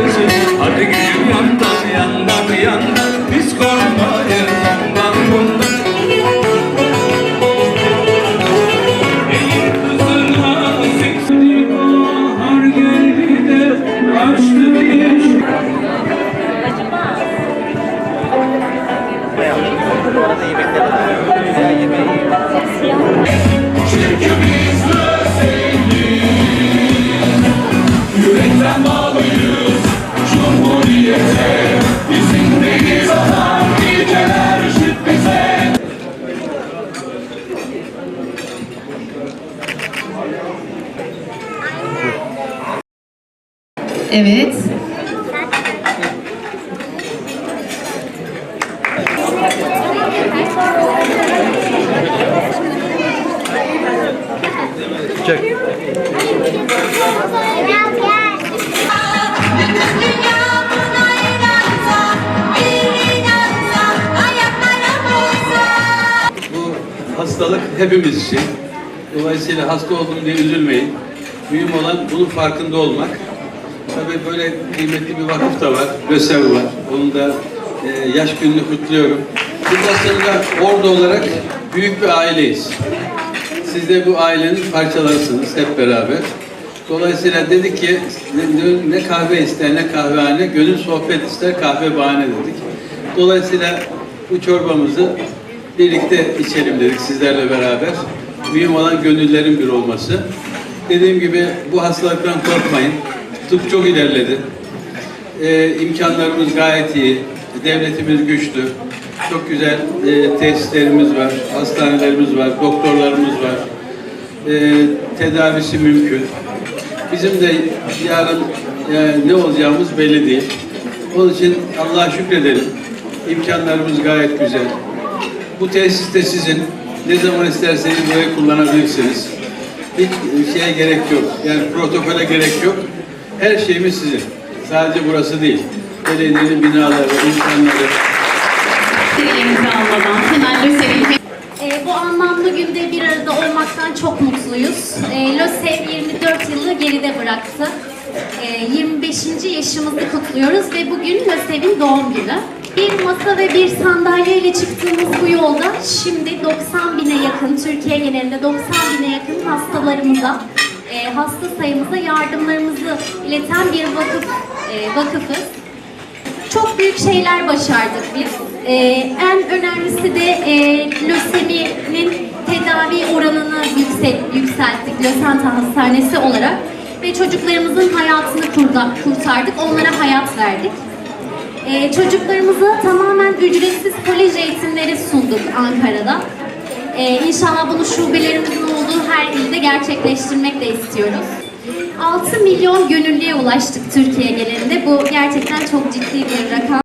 neredesin? Hadi gidelim yandan yandan yandan. Biz korkmayız ondan bundan. Kızına seksili bahar geldi de Açtı yeşil Yürekten Evet. Bu hastalık hepimiz için. Dolayısıyla hasta oldum diye üzülmeyin. Mühim olan bunun farkında olmak. Tabii böyle kıymetli bir vakıf da var, LÖSEV var. Onun da e, yaş gününü kutluyorum. Biz aslında orada olarak büyük bir aileyiz. Siz de bu ailenin parçalarısınız hep beraber. Dolayısıyla dedik ki ne, ne kahve ister ne kahvehane, gönül sohbet ister kahve bahane dedik. Dolayısıyla bu çorbamızı birlikte içelim dedik sizlerle beraber. Mühim olan gönüllerin bir olması. Dediğim gibi bu hastalıktan korkmayın. Tıp çok ilerledi. Ee, imkanlarımız gayet iyi. Devletimiz güçlü. Çok güzel e, tesislerimiz var, hastanelerimiz var, doktorlarımız var. Ee, tedavisi mümkün. Bizim de yarın e, ne olacağımız belli değil. Onun için Allah'a şükredelim. İmkanlarımız gayet güzel. Bu tesis de sizin. Ne zaman isterseniz burayı kullanabilirsiniz. Hiç şeye gerek yok. Yani protokole gerek yok. Her şeyimiz sizin. Sadece burası değil. Belediyenin binaları, imkanları, Elimizi almadan hemen LÖSEV'in Ee, bu anlamlı günde bir arada olmaktan çok mutluyuz. Ee, LÖSEV 24 yılı geride bıraktı. Ee, 25. yaşımızı kutluyoruz ve bugün LÖSEV'in doğum günü. Bir masa ve bir sandalyeyle çıktığımız bu yolda şimdi 90 bine yakın, Türkiye genelinde 90 bine yakın hastalarımıza, e, hasta sayımıza yardımlarımızı ileten bir vakıf, e, vakıfız. Çok büyük şeyler başardık biz. Ee, en önemlisi de e, löseminin tedavi oranını yüksel, yükselttik Lösenta Hastanesi olarak. Ve çocuklarımızın hayatını kurtardık, onlara hayat verdik. Ee, çocuklarımıza tamamen ücretsiz kolej eğitimleri sunduk Ankara'da. Ee, inşallah bunu şubelerimizin olduğu her ilde gerçekleştirmek de istiyoruz. 6 milyon gönüllüye ulaştık Türkiye genelinde. Bu gerçekten çok ciddi bir rakam.